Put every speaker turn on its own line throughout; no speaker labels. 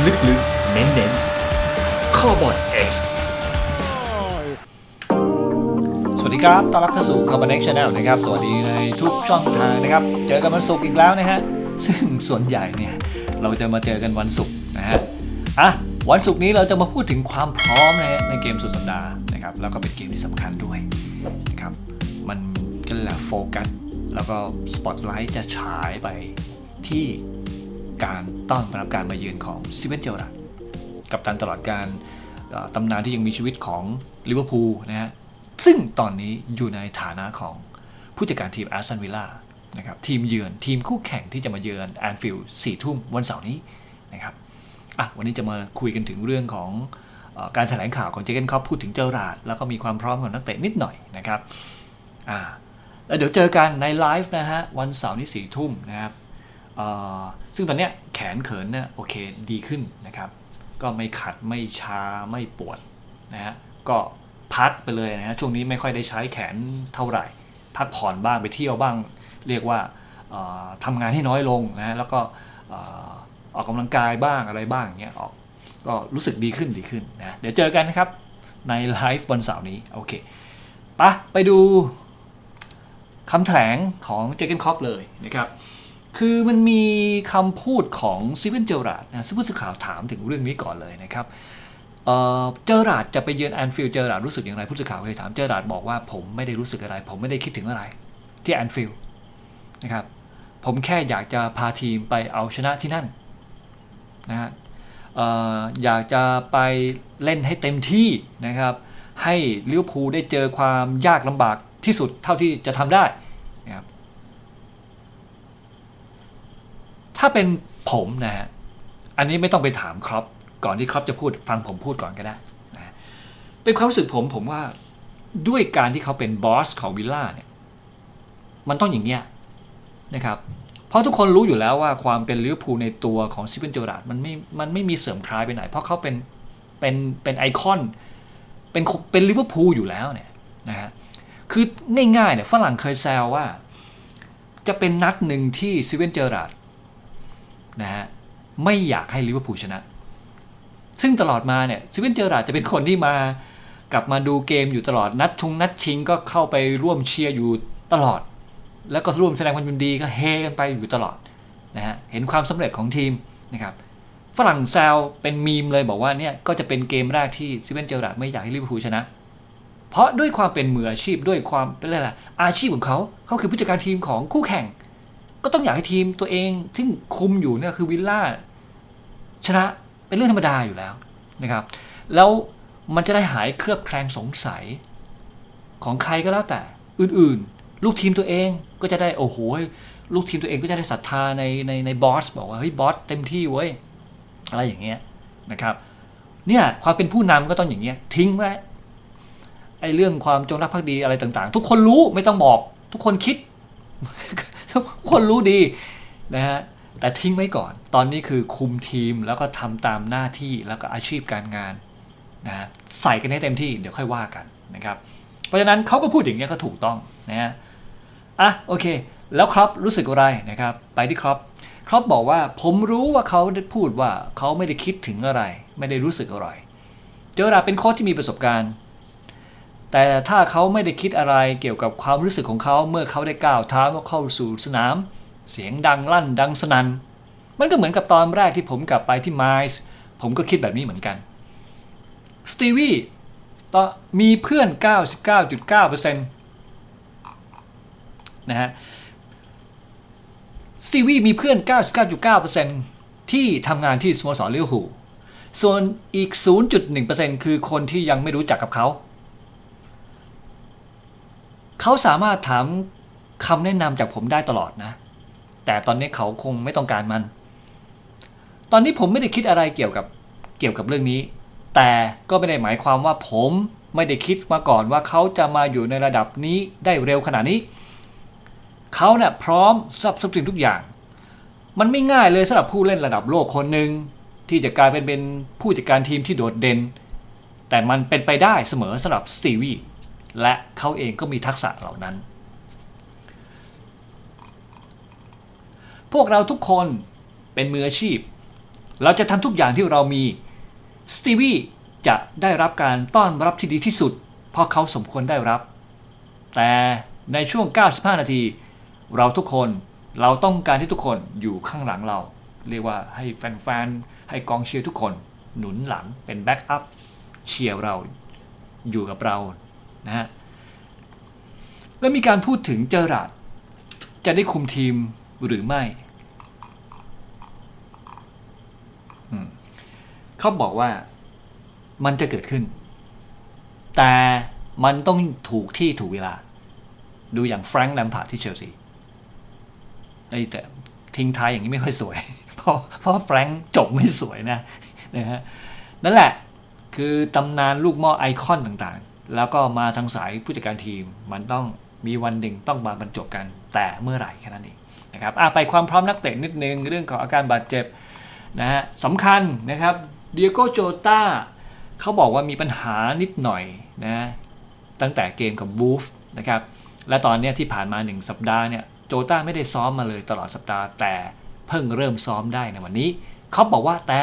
ลึกๆ เน้นๆ Carbon X สวัสดีครับ ต้อนรับเข้าสู่ Carbon X Channel นะครับ สวัสดีในทุกช่องทางนะครับ เจอกันวันศุกร์อีกแล้วนะฮะ ซึ่งส่วนใหญ่เนี่ย เราจะมาเจอกันวันศุกร์นะฮะ อะ วันศุกร์นี้เราจะมาพูดถึงความพร้อมนะฮะในเกมสุดสัปดาห์นะครับ แล้วก็เป็นเกมที่สำคัญด้วยนะครับ มันก็แหละโฟกัส แล้วก็สปอตไลท์จะฉายไปที่ การต้อนรับการมาเยือนของซิเวนเจอร์กับตันตลอดการตำนานที่ยังมีชีวิตของลิเวอร์พูลนะฮะซึ่งตอนนี้อยู่ในฐานะของผู้จัดการทีมอาร์ซันวิลล่านะครับทีมเยือนทีมคู่แข่งที่จะมาเยือนแอนฟิลด์สี่ทุ่มวันเสาร์นี้นะครับอะวันนี้จะมาคุยกันถึงเรื่องของอการแถลงข่าวของเจเกนคอปพูดถึงเจอราร์ดแล้วก็มีความพร้อมของนักเตะนิดหน่อยนะครับอ่าแล้วเดี๋ยวเจอกันในไลฟ์นะฮะวันเสาร์นี้สี่ทุ่มนะครับ ซึ่งตอนเนี้ยแขนเขินเนี่ยโอเคดีขึ้นนะครับ ก็ไม่ขัดไม่ชาไม่ปวดนะฮะก็พักไปเลยนะฮะช่วงนี้ไม่ค่อยได้ใช้แขนเท่าไหร่ พักผ่อนบ้างไปเที่ยวบ้าง เรียกว่าเอ่อทำงานให้น้อยลงนะฮะแล้วก็ออออกกำลังกายบ้างอะไรบ้างเงี้ยออกก็รู้สึกดีขึ้นดีขึ้นนะเดี๋ยวเจอกันนะครับในไลฟ์วันเสาร์นี้โอเคปะไปดูคำแถลงของเจเกนคอปเลยนะครับ คือมันมีคำพูดของซีเวนเจอราร์ดนะซึ่งผู้สื่อข่าวถามถึงเรื่องนี้ก่อนเลยนะครับเจอราร์ดจะไปเยือนแอนฟิลด์เจอราร์ดรู้สึกอย่างไรผู้สื่อข่าวเคยถามเจอราร์ดบอกว่าผมไม่ได้รู้สึกอะไร ผมไม่ได้คิดถึงอะไร ที่แอนฟิลด์นะครับผมแค่อยากจะพาทีมไปเอาชนะที่นั่นนะฮะเอ่ออยากจะไปเล่นให้เต็มที่นะครับ ให้ลิเวอร์พูลได้เจอความยากลำบากที่สุดเท่าที่จะทำได้นะครับ ถ้าเป็นผมนะฮะ อันนี้ไม่ต้องไปถามครอปก่อนที่ครอปจะพูดฟังผมพูดก่อนก็ได้นะเป็นความรู้สึกผมผมว่าด้วยการที่เขาเป็นบอสของวิลล่าเนี่ย มันต้องอย่างเงี้ยนะครับ เพราะทุกคนรู้อยู่แล้วว่าความเป็นลิเวอร์พูลในตัวของซิเวนเจอราร์ดมันไม่ มันไม่มีเสริมคลายไปไหน เพราะเขาเป็น เป็น เป็นไอคอน เป็น เป็นลิเวอร์พูลอยู่แล้วเนี่ยนะฮะ คือง่ายๆเนี่ยฝรั่งเคยแซวว่า จะเป็นนัดหนึ่งที่ซิเวนเจอราร์ด นะฮะไม่อยากให้ลิเวอร์พูลชนะ ซึ่งตลอดมาเนี่ยซิเวนเจอราร์ดจะเป็นคนที่มากลับมาดูเกมอยู่ตลอดนัดชงนัดชิงก็เข้าไปร่วมเชียร์อยู่ตลอด แล้วก็ร่วมแสดงความยินดีก็เฮกันไปอยู่ตลอดนะฮะเห็นความสำเร็จของทีมนะครับฝรั่งแซวเป็นมีมเลยบอกว่าเนี่ยก็จะเป็นเกมแรกที่ซิเวนเจอราร์ดไม่อยากให้ลิเวอร์พูลชนะ เพราะด้วยความเป็นมืออาชีพด้วยความเป็นอะไรล่ะอาชีพของเขาเขาคือผู้จัดการทีมของคู่แข่ง ก็ต้องอยากให้ทีมตัวเอง ซึ่งคุมอยู่เนี่ยคือวิลล่าชนะเป็นเรื่องธรรมดาอยู่แล้วนะครับ แล้วมันจะได้หายเครือบแคลงสงสัยของใครก็แล้วแต่อื่นๆ ลูกทีมตัวเองก็จะได้โอ้โหลูกทีมตัวเองก็จะได้ศรัทธาในในในบอสบอกว่าเฮ้ยบอสเต็มที่เว้ยอะไรอย่างเงี้ยนะครับเนี่ยความเป็นผู้นำก็ต้องอย่างเงี้ยทิ้งไว้ไอ้เรื่องความจงรักภักดีอะไรต่างๆ ทุกคนรู้ไม่ต้องบอก ทุกคนคิด ทุกคนรู้ดีนะฮะแต่ทิ้งไว้ก่อน ตอนนี้คือคุมทีมแล้วก็ทำตามหน้าที่แล้วก็อาชีพการงานนะฮะใส่กันให้เต็มที่เดี๋ยวค่อยว่ากันนะครับ เพราะฉะนั้นเขาก็พูดอย่างนี้ยก็ถูกต้องนะฮะอะโอเค แล้วครับรู้สึกอะไรนะครับ ไปที่ครับครับบอกว่าผมรู้ว่าเขาได้พูดว่าเขาไม่ได้คิดถึงอะไร ไม่ได้รู้สึกอะไร เจอราเป็นโค้ชที่มีประสบการณ์ แต่ถ้าเขาไม่ได้คิดอะไรเกี่ยวกับความรู้สึกของเขาเมื่อเขาได้ก้าวเท้าเข้าสู่สนาม เสียงดังลั่นดังสนัน่นมันก็เหมือนกับตอนแรกที่ผมกลับไปที่ไมซ์ผมก็คิดแบบนี้เหมือนกันสตีวีตอมีเพื่อน 99.9%นะฮะสตีวีมีเพื่อน 99.9%ที่ทำงานที่สโมสรลิเวอร์พูลส่วนอีก 0.1%คือคนที่ยังไม่รู้จักกับเขา เขาสามารถถามคำแนะนำจากผมได้ตลอดนะ แต่ตอนนี้เขาคงไม่ต้องการมัน ตอนนี้ผมไม่ได้คิดอะไรเกี่ยวกับเกี่ยวกับเรื่องนี้ แต่ก็ไม่ได้หมายความว่าผมไม่ได้คิดมาก่อนว่าเขาจะมาอยู่ในระดับนี้ได้เร็วขนาดนี้ เขาเนะ่ยพร้อมสำหรับทุกสิ่งทุกอย่าง มันไม่ง่ายเลยสำหรับผู้เล่นระดับโลกคนหนึ่งที่จะกลายเป็นเป็นผู้จัดการทีมที่โดดเด่น แต่มันเป็นไปได้เสมอสำหรับสตีวี และเขาเองก็มีทักษะเหล่านั้น พวกเราทุกคนเป็นมืออาชีพ เราจะทำทุกอย่างที่เรามี สตีวีจะได้รับการต้อนรับที่ดีที่สุด เพราะเขาสมควรได้รับ แต่ในช่วง 95 นาที เราทุกคนเราต้องการที่ทุกคนอยู่ข้างหลังเรา เรียกว่าให้แฟนๆ ให้กองเชียร์ทุกคน หนุนหลังเป็นแบ็กอัพเชียร์เราอยู่กับเรา นะฮะแล้วมีการพูดถึงเจอราดจะได้คุมทีมหรือไม่ เขาบอกว่ามันจะเกิดขึ้น แต่มันต้องถูกที่ถูกเวลา ดูอย่างแฟรงค์แลมพาร์ดที่เชลซีไอ้แต่ทิ้งท้ายอย่างนี้ไม่ค่อยสวย เพราะเพราะแฟรงค์จบไม่สวยนะนะฮะนั่นแหละคือตำนานลูกหม้อไอคอนต่าง แล้วก็มาทางสายผู้จัดการทีม มันต้องมีวันหนึ่งต้องมาบรรจบกันแต่เมื่อไหร่แค่นั้นเองนะครับไปความพร้อมนักเตะนิดนึงเรื่องของอาการบาดเจ็บนะฮะสำคัญนะครับเดียโกโจตาเขาบอกว่ามีปัญหานิดหน่อยนะตั้งแต่เกมกับบูฟนะครับและตอนนี้ที่ผ่านมา 1 สัปดาห์เนี่ยโจต้าไม่ได้ซ้อมมาเลยตลอดสัปดาห์แต่เพิ่งเริ่มซ้อมได้ในวันนี้เขาบอกว่าแต่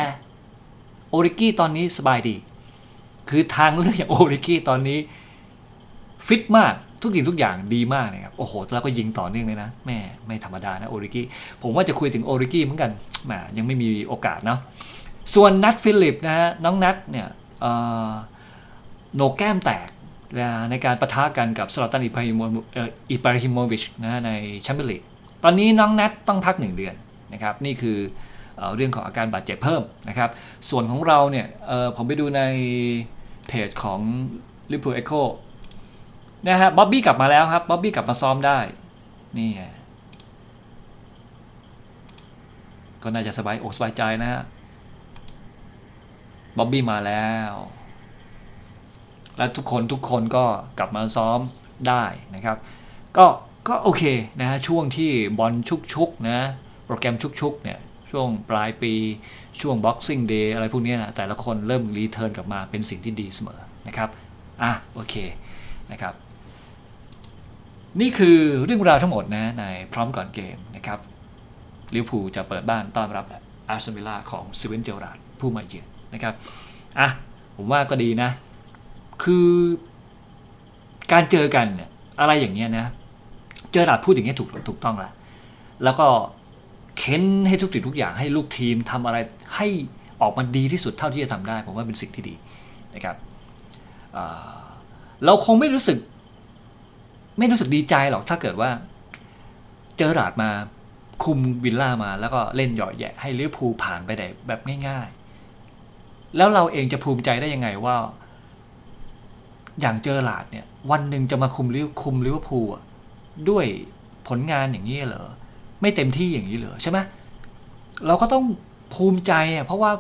โอริกี้ตอนนี้สบายดี คือทางเลือกอย่างโอริกี้ตอนนี้ ฟิตมากทุกสิ่งทุกอย่างดีมากเลยครับ โอ้โห แล้วก็ยิงต่อเนื่องเลยนะแม่ไม่ธรรมดานะโอริกี้ผมว่าจะคุยถึงโอริกี้เหมือนกันแหมยังไม่มีโอกาสเนาะส่วนนัทฟิลิปนะฮะน้องนัทเนี่ยโหนกแก้มแตกในการประทะกันกับสลาตันอิบราฮิโมอิบราฮิโมวิชนะฮะในแชมเปี้ยนลีกตอนนี้น้องนัทต้องพักหนึ่งเดือนนะครับ นี่คือเรื่องของอาการบาดเจ็บเพิ่มนะครับ ส่วนของเราเนี่ยผมไปดูใน เพจของลิเวอร์พูลเอ็กโคนะฮะบ๊อบบี้กลับมาแล้วครับบ๊อบบี้กลับมาซ้อมได้ นี่ก็น่าจะสบายอกสบายใจนะฮะบ๊อบบี้มาแล้ว และทุกคนทุกคนก็กลับมาซ้อมได้นะครับ ก็ก็โอเคนะฮะช่วงที่บอลชุกๆนะโปรแกรมชุกๆเนี่ย ช่วงปลายปีช่วง Boxing Day อะไรพวกนี้นะแต่ละคนเริ่มรีเทิร์นกลับมาเป็นสิ่งที่ดีเสมอนะครับอะโอเคนะครับนี่คือเรื่องราวทั้งหมดนะในพร้อมก่อนเกมนะครับลิเวอร์พูจะเปิดบ้านต้อนรับอาร์เซนอลของซิเวนเจอราร์ดผู้มาเยือนนะครับอะผมว่าก็ดีนะ คือการเจอกันเนี่ยอะไรอย่างเงี้ยนะ เจอราร์ดพูดอย่างเงี้ยถูกถูกต้องละแล้วก็ เค้นให้ทุกสิ่งทุกอย่างให้ลูกทีมทำอะไรให้ออกมาดีที่สุดเท่าที่จะทำได้ ผมว่าเป็นสิ่งที่ดีนะครับเเราคงไม่รู้สึก ไม่รู้สึกดีใจหรอกถ้าเกิดว่าเจอราดมาคุมวิลล่ามาแล้วก็เล่นหยาะแยะให้ลิเวอร์พูลผ่านไปได้แบบง่าย ๆ แล้วเราเองจะภูมิใจได้ยังไงว่า อย่างเจอราดเนี่ย วันหนึ่งจะมาคุมลิเวคุมลิเวอร์พูลด้วยผลงานอย่างนี้เหรอ ไม่เต็มที่อย่างนี้เหรอใช่ไหมเราก็ต้องภูมิใจอะเพราะว่า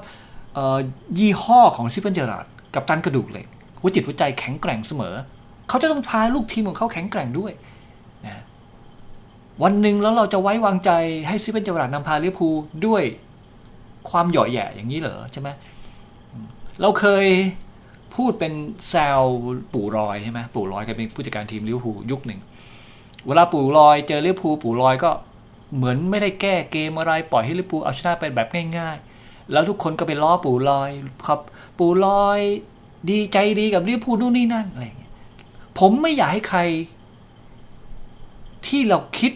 ยี่ห้อของซิฟเฟนเจอราร์ดกับตันกระดูกเหล็กหัวจิตหัวใจแข็งแกร่งเสมอ เขาจะต้องพาลูกทีมของเขาแข็งแกร่งด้วยนะวันหนึ่งแล้วเราจะไว้วางใจให้ซิปเวนเจอราร์ดนำพาลิเวอร์พูลด้วยความหยาะแย่อย่างนี้เหรอใช่ไหมเราเคยพูดเป็นแซวปู่รอยใช่ไหมปู่รอยเคยเป็นผู้จัดการทีมลิเวอร์พูลยุคหนึ่งเวลาปู่ลอยเจอลิเวอร์พูลปู่ลอยก็ เหมือนไม่ได้แก้เกมอะไรปล่อยให้ลิเวอร์พูลเอาชนะไปแบบง่าย ๆ แล้วทุกคนก็ไปล้อปู่ลอยครับปู่ลอยดีใจดีกับลิเวอร์พูนู่นนี่นั่นอะไรอย่างเงี้ยผมไม่อยากให้ใคร ที่เราคิด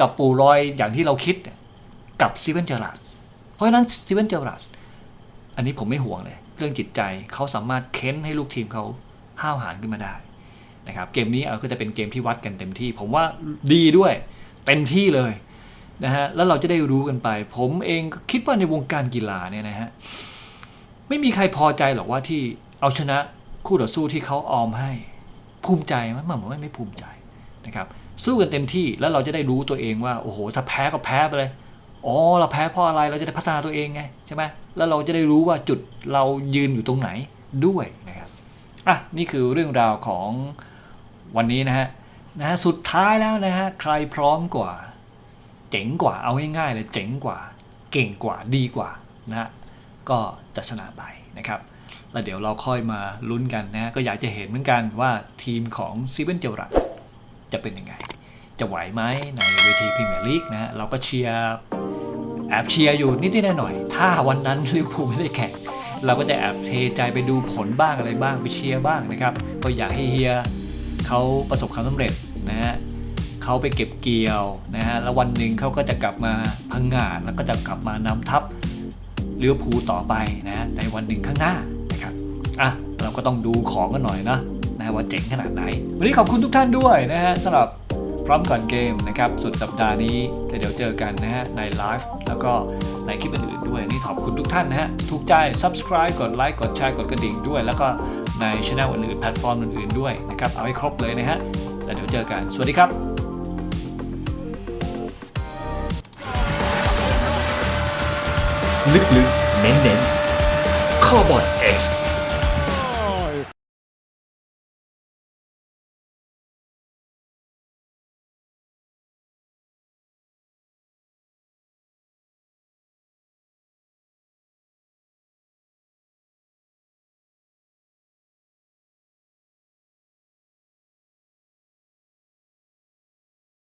กับปู่ลอยอย่างที่เราคิดกับซีเวนเจอร์ราดเพราะฉะนั้นซีเวนเจอร์ราดอันนี้ผมไม่ห่วงเลย เรื่องจิตใจเขาสามารถเค้นให้ลูกทีมเขาห้าวหาญขึ้นมาได้นะครับเกมนี้เอาก็จะเป็นเกมที่วัดกันเต็มที่ ผมว่าดีด้วย เต็มที่เลย นะฮะแล้วเราจะได้รู้กันไป ผมเองคิดว่าในวงการกีฬาเนี่ยนะฮะไม่มีใครพอใจหรอกว่าที่เอาชนะคู่ต่อสู้ที่เขาออมให้ ภูมิใจไหมมันผมว่าไม่ภูมิใจนะครับสู้กันเต็มที่แล้วเราจะได้รู้ตัวเองว่าโอ้โหถ้าแพ้ก็แพ้ไปเลยอ๋อเราแพ้เพราะอะไรเราจะได้พัฒนาตัวเองไงใช่ไหมแล้วเราจะได้รู้ว่าจุดเรายืนอยู่ตรงไหนด้วยนะครับอะนี่คือเรื่องราวของวันนี้นะฮะนะฮะสุดท้ายแล้วนะฮะใครพร้อมกว่า เจ๋งกว่าเอาง่ายๆเลยเจ๋งกว่าเก่งกว่าดีกว่านะก็จะชนะไปนะครับแล้วเดี๋ยวเราค่อยมาลุ้นกันนะฮะก็อยากจะเห็นเหมือนกันว่าทีมของซีเวนเจอรัตจะเป็นยังไง จะไหวไหมในเวทีพรีเมียร์ลีกนะฮะเราก็เชียร์แอบเชียร์อยู่นิดๆหน่อยๆถ้าวันนั้นลิเวอร์พูลไม่ได้แข่ง เราก็จะแอบเทใจไปดูผลบ้างอะไรบ้างไปเชียร์บ้างนะครับ ก็อยากให้เฮียเขาประสบความสำเร็จนะฮะ เขาไปเก็บเกี่ยวนะฮะแล้ววันหนึ่งเขาก็จะกลับมาพังงานแล้วก็จะกลับมานำทัพลิเวภูต่อไปนะฮะในวันหนึ่งข้างหน้านะครับอะเราก็ต้องดูของกันหน่อยนะนะฮะว่าเจ๋งขนาดไหน วันนี้ขอบคุณทุกท่านด้วยนะฮะสำหรับพร้อมก่อนเกมนะครับสุดสัปดาห์นี้แต่เดี๋ยวเจอกันนะฮะในไลฟ์แล้วก็ในคลิปอื่นๆด้วยนี่ขอบคุณทุกท่านนะฮะถูกใจ subscribe กดไลค์กดแชร์กดกระดิ่งด้วย แล้วก็ในช่องอื่นๆแพลตฟอร์มอื่นๆด้วยนะครับเอาให้ครบเลยนะฮะแล้วเดี๋ยวเจอกันสวัสดีครับ
ลึกๆ เน้นๆ Carbon X